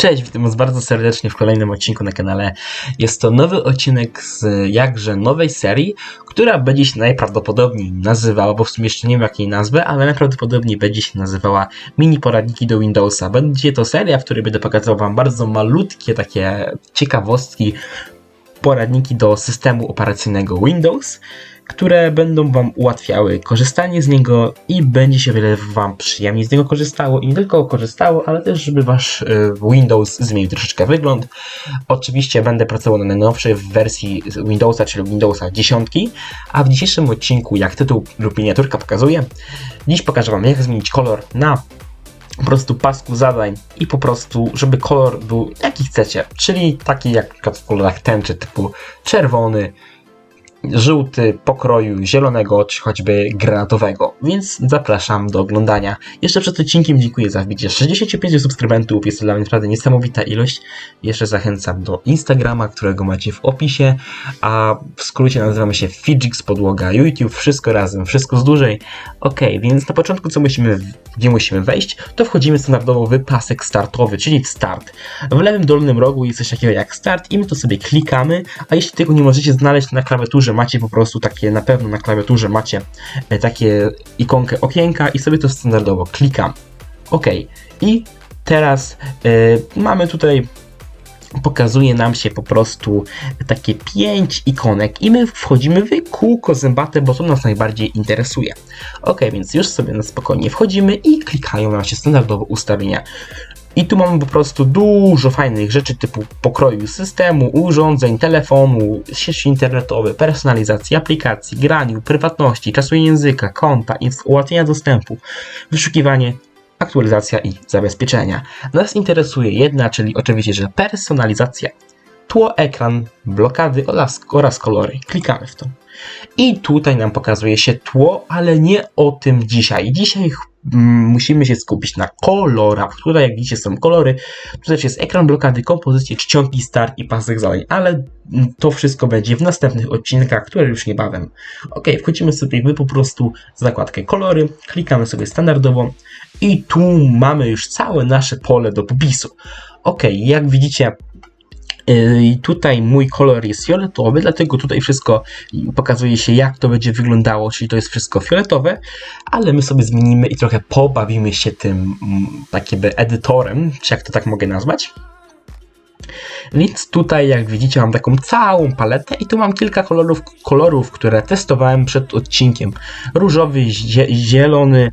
Cześć, witam was bardzo serdecznie w kolejnym odcinku na kanale. Jest to nowy odcinek z jakże nowej serii, która będzie się najprawdopodobniej nazywała, bo w sumie jeszcze nie wiem jakiej nazwy, ale najprawdopodobniej będzie się nazywała mini poradniki do Windowsa. Będzie to seria, w której będę pokazywał wam bardzo malutkie takie ciekawostki, poradniki do systemu operacyjnego Windows, które będą Wam ułatwiały korzystanie z niego i będzie się wiele Wam przyjemniej z niego korzystało i nie tylko korzystało, ale też żeby Wasz y, Windows zmienił troszeczkę wygląd. Oczywiście będę pracował na najnowszej wersji Windowsa, czyli Windowsa 10, a w dzisiejszym odcinku, jak tytuł lub miniaturka pokazuje, dziś pokażę Wam jak zmienić kolor na po prostu pasku zadań i po prostu, żeby kolor był jaki chcecie, czyli taki jak w kolorach tęczy typu czerwony, żółty, pokroju zielonego, czy choćby granatowego, więc zapraszam do oglądania. Jeszcze przed odcinkiem dziękuję za wbicie 65 subskrybentów, jest to dla mnie naprawdę niesamowita ilość. Jeszcze zachęcam do Instagrama, którego macie w opisie, a w skrócie nazywamy się Fidgix Podłoga YouTube, wszystko razem, wszystko z dłużej. Ok, więc na początku co musimy, gdzie musimy wejść, to wchodzimy standardowo w pasek startowy, czyli w start. W lewym dolnym rogu jest coś takiego jak start i my to sobie klikamy, a jeśli tego nie możecie znaleźć na klawiaturze, macie po prostu takie, na pewno na klawiaturze macie e, takie ikonkę okienka i sobie to standardowo klikam. Ok, i teraz e, mamy tutaj pokazuje nam się po prostu takie pięć ikonek i my wchodzimy w kółko zębate, bo to nas najbardziej interesuje. Ok, więc już sobie na spokojnie wchodzimy i klikają nam się standardowo ustawienia. I tu mamy po prostu dużo fajnych rzeczy typu pokroju systemu, urządzeń, telefonu, sieci internetowe, personalizacji aplikacji, graniu, prywatności, czasu języka, konta, ułatwienia dostępu, wyszukiwanie, aktualizacja i zabezpieczenia. Nas interesuje jedna, czyli oczywiście, że personalizacja, tło, ekran, blokady oraz, oraz kolory. Klikamy w to. I tutaj nam pokazuje się tło, ale nie o tym dzisiaj. Dzisiaj musimy się skupić na kolorach. Tutaj jak widzicie są kolory. Tutaj jest ekran blokady, kompozycje, czcionki, start i pasek zadań. Ale mm, to wszystko będzie w następnych odcinkach, które już niebawem. Ok, wchodzimy sobie w po prostu zakładkę kolory, klikamy sobie standardowo i tu mamy już całe nasze pole do popisu. Ok, jak widzicie i tutaj mój kolor jest fioletowy, dlatego tutaj wszystko pokazuje się, jak to będzie wyglądało, czyli to jest wszystko fioletowe, ale my sobie zmienimy i trochę pobawimy się tym mm, takim edytorem, czy jak to tak mogę nazwać. Więc tutaj, jak widzicie, mam taką całą paletę i tu mam kilka kolorów, kolorów które testowałem przed odcinkiem. Różowy, zie zielony,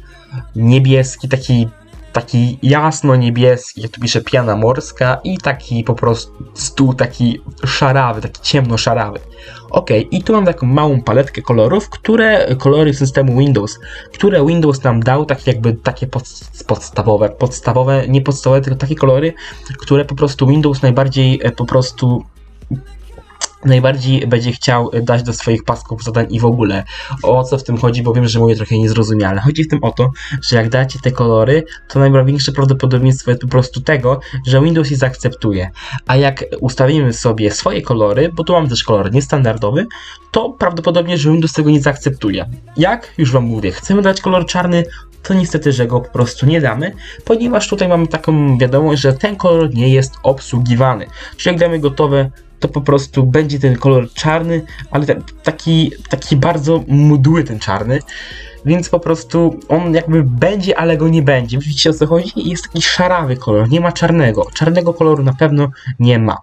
niebieski, taki taki jasno-niebieski, jak tu pisze piana morska i taki po prostu taki szarawy, taki ciemno-szarawy. Ok, i tu mam taką małą paletkę kolorów, które kolory systemu Windows, które Windows nam dał, tak jakby takie pod, podstawowe, podstawowe, nie podstawowe, tylko takie kolory, które po prostu Windows najbardziej e, po prostu najbardziej będzie chciał dać do swoich pasków zadań i w ogóle. O co w tym chodzi, bo wiem, że mówię trochę niezrozumiale. Chodzi w tym o to, że jak dacie te kolory, to największe prawdopodobieństwo jest po prostu tego, że Windows je zaakceptuje. A jak ustawimy sobie swoje kolory, bo tu mam też kolor niestandardowy, to prawdopodobnie, że Windows tego nie zaakceptuje. Jak? Już Wam mówię, chcemy dać kolor czarny, to niestety, że go po prostu nie damy, ponieważ tutaj mamy taką wiadomość, że ten kolor nie jest obsługiwany. Czyli jak damy gotowe, to po prostu będzie ten kolor czarny, ale taki, taki bardzo mdły ten czarny, więc po prostu on jakby będzie, ale go nie będzie. Widzicie o co chodzi? Jest taki szarawy kolor, nie ma czarnego. Czarnego koloru na pewno nie ma,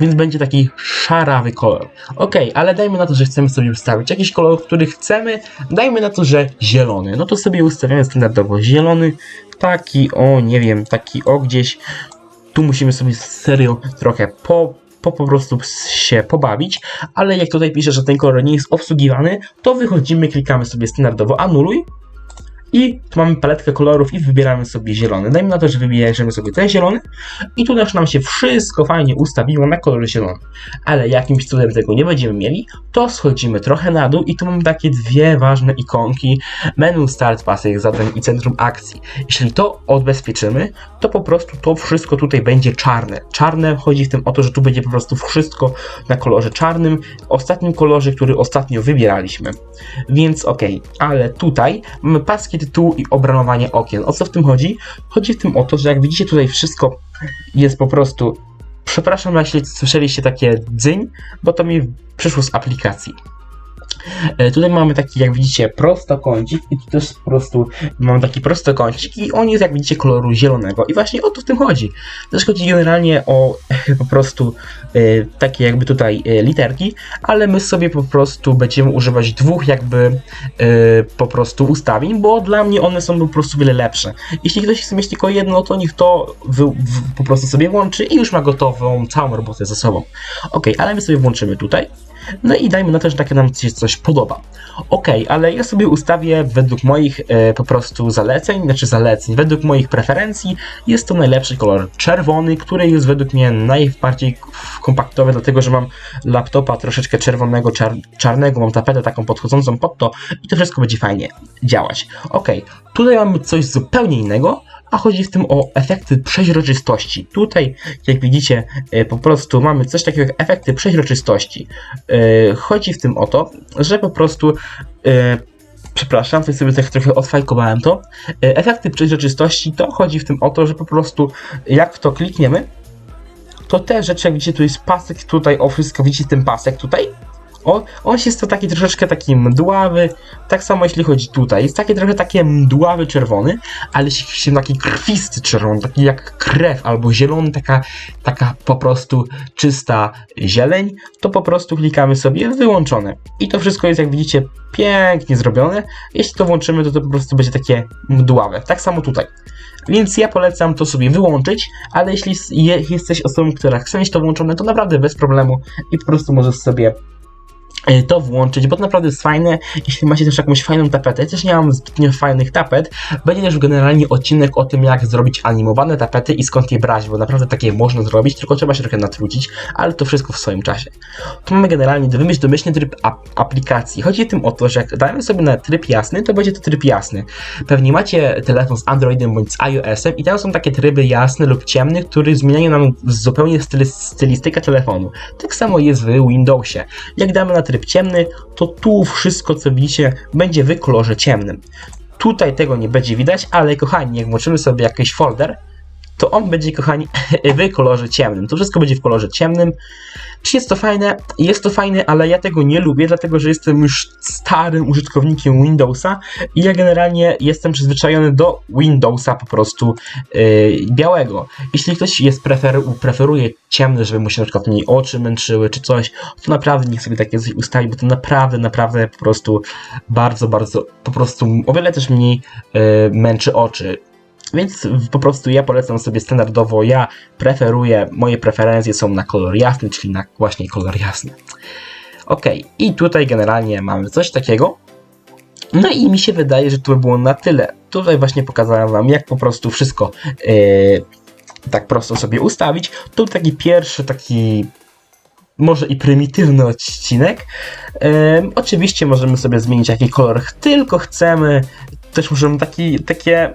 więc będzie taki szarawy kolor. Ok, ale dajmy na to, że chcemy sobie ustawić jakiś kolor, który chcemy, dajmy na to, że zielony. No to sobie ustawiamy standardowo zielony, taki o, nie wiem, taki o gdzieś. Tu musimy sobie serio trochę po po, po prostu się pobawić, ale jak tutaj pisze, że ten kolor nie jest obsługiwany, to wychodzimy, klikamy sobie standardowo anuluj i tu mamy paletkę kolorów i wybieramy sobie zielony. Dajmy na to, że wybierzemy sobie ten zielony i tu też nam się wszystko fajnie ustawiło na kolor zielony. Ale jakimś cudem tego nie będziemy mieli, to schodzimy trochę na dół i tu mamy takie dwie ważne ikonki menu start, pasek zadań i centrum akcji. Jeśli to odbezpieczymy, to po prostu to wszystko tutaj będzie czarne. Czarne chodzi w tym o to, że tu będzie po prostu wszystko na kolorze czarnym, ostatnim kolorze, który ostatnio wybieraliśmy. Więc ok, ale tutaj mamy paski tytułu i obranowanie okien. O co w tym chodzi? Chodzi w tym o to, że jak widzicie tutaj wszystko jest po prostu Przepraszam, jeśli słyszeliście takie dzyń, bo to mi przyszło z aplikacji. E, Tutaj mamy taki, jak widzicie, prostokącik i tu też po prostu mamy taki prostokącik i on jest, jak widzicie, koloru zielonego i właśnie o to w tym chodzi. Też chodzi generalnie o po prostu e, takie jakby tutaj e, literki, ale my sobie po prostu będziemy używać dwóch jakby e, po prostu ustawień, bo dla mnie one są po prostu wiele lepsze. Jeśli ktoś chce mieć tylko jedno, to niech to wy, po prostu sobie włączy i już ma gotową całą robotę ze sobą. Ok, ale my sobie włączymy tutaj. No i dajmy na to, że takie nam się coś podoba. Ok, ale ja sobie ustawię według moich e, po prostu zaleceń, znaczy zaleceń, według moich preferencji jest to najlepszy kolor czerwony, który jest według mnie najbardziej kompaktowy, dlatego że mam laptopa troszeczkę czerwonego, czar czarnego, mam tapetę taką podchodzącą pod to i to wszystko będzie fajnie działać. Ok, tutaj mamy coś zupełnie innego, a chodzi w tym o efekty przeźroczystości. Tutaj, jak widzicie, e, po prostu mamy coś takiego jak efekty przeźroczystości. E, Chodzi w tym o to, że po prostu e, Przepraszam, tutaj sobie tak trochę odfajkowałem to. Efekty przeźroczystości to chodzi w tym o to, że po prostu jak to klikniemy, to te rzeczy, jak widzicie, tu jest pasek tutaj, o wszystko, widzicie ten pasek tutaj? On, on jest to taki troszeczkę taki mdławy, tak samo jeśli chodzi tutaj, jest taki trochę taki mdławy czerwony, ale jeśli się taki krwisty czerwony, taki jak krew, albo zielony, taka, taka po prostu czysta zieleń, to po prostu klikamy sobie wyłączone. I to wszystko jest, jak widzicie, pięknie zrobione. Jeśli to włączymy, to to po prostu będzie takie mdławe. Tak samo tutaj. Więc ja polecam to sobie wyłączyć, ale jeśli je- jesteś osobą, która chce mieć to włączone, to naprawdę bez problemu i po prostu możesz sobie to włączyć, bo to naprawdę jest fajne. Jeśli macie też jakąś fajną tapetę, ja też nie mam zbytnio fajnych tapet, będzie też generalnie odcinek o tym, jak zrobić animowane tapety i skąd je brać, bo naprawdę takie można zrobić, tylko trzeba się trochę natrudzić, ale to wszystko w swoim czasie. Tu mamy generalnie wymyśl domyślny tryb ap- aplikacji. Chodzi tym o to, że jak damy sobie na tryb jasny, to będzie to tryb jasny. Pewnie macie telefon z Androidem bądź z iOS-em i tam są takie tryby jasny lub ciemny, które zmieniają nam zupełnie styl, stylistykę telefonu. Tak samo jest w Windowsie. Jak damy na tryb ciemny, to tu wszystko co widzicie będzie w kolorze ciemnym. Tutaj tego nie będzie widać, ale kochani, jak włączymy sobie jakiś folder, to on będzie, kochani, w kolorze ciemnym. To wszystko będzie w kolorze ciemnym. Czy jest to fajne? Jest to fajne, ale ja tego nie lubię, dlatego że jestem już starym użytkownikiem Windowsa i ja generalnie jestem przyzwyczajony do Windowsa po prostu yy, białego. Jeśli ktoś jest prefer preferuje ciemny, żeby mu się na przykład mniej oczy męczyły czy coś, to naprawdę niech sobie takie coś ustawi, bo to naprawdę, naprawdę po prostu bardzo, bardzo, po prostu o wiele też mniej yy, męczy oczy. Więc po prostu ja polecam sobie standardowo, ja preferuję, moje preferencje są na kolor jasny, czyli na właśnie kolor jasny. Ok, i tutaj generalnie mamy coś takiego. No i mi się wydaje, że to by było na tyle. Tutaj właśnie pokazałem wam, jak po prostu wszystko yy, tak prosto sobie ustawić. To taki pierwszy, taki może i prymitywny odcinek. Ym, oczywiście możemy sobie zmienić jaki kolor tylko chcemy. Też możemy taki, takie.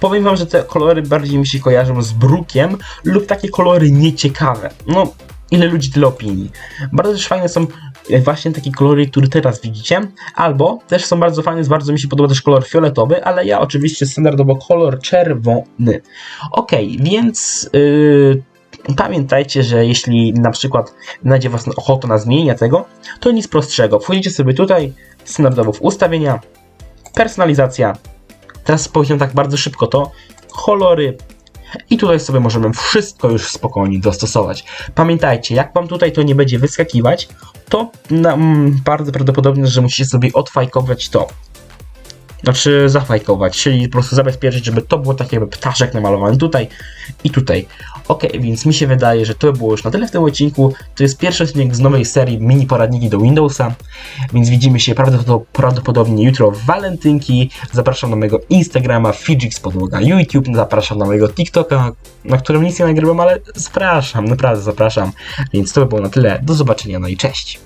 Powiem wam, że te kolory bardziej mi się kojarzą z brukiem lub takie kolory nieciekawe. No, ile ludzi, tyle opinii. Bardzo też fajne są e, właśnie takie kolory, które teraz widzicie, albo też są bardzo fajne, bardzo mi się podoba też kolor fioletowy, ale ja oczywiście standardowo kolor czerwony. Ok, więc yy, pamiętajcie, że jeśli na przykład będzie was ochota na zmienienie tego, to nic prostszego. Wchodzicie sobie tutaj standardowo w ustawienia, personalizacja. Teraz powiem tak bardzo szybko to, kolory, i tutaj sobie możemy wszystko już spokojnie dostosować. Pamiętajcie, jak wam tutaj to nie będzie wyskakiwać, to na, mm, bardzo prawdopodobne, że musicie sobie odfajkować to. Znaczy zafajkować, czyli po prostu zabezpieczyć, żeby to było tak jakby ptaszek namalowany tutaj i tutaj. Ok, więc mi się wydaje, że to było już na tyle w tym odcinku. To jest pierwszy odcinek z nowej serii mini poradniki do Windowsa, więc widzimy się prawdopod- prawdopodobnie jutro w walentynki. Zapraszam na mojego Instagrama, Fidgix podłoga YouTube, zapraszam na mojego TikToka, na którym nic nie nagrywam, ale zapraszam, naprawdę zapraszam. Więc to by było na tyle. Do zobaczenia, no i cześć.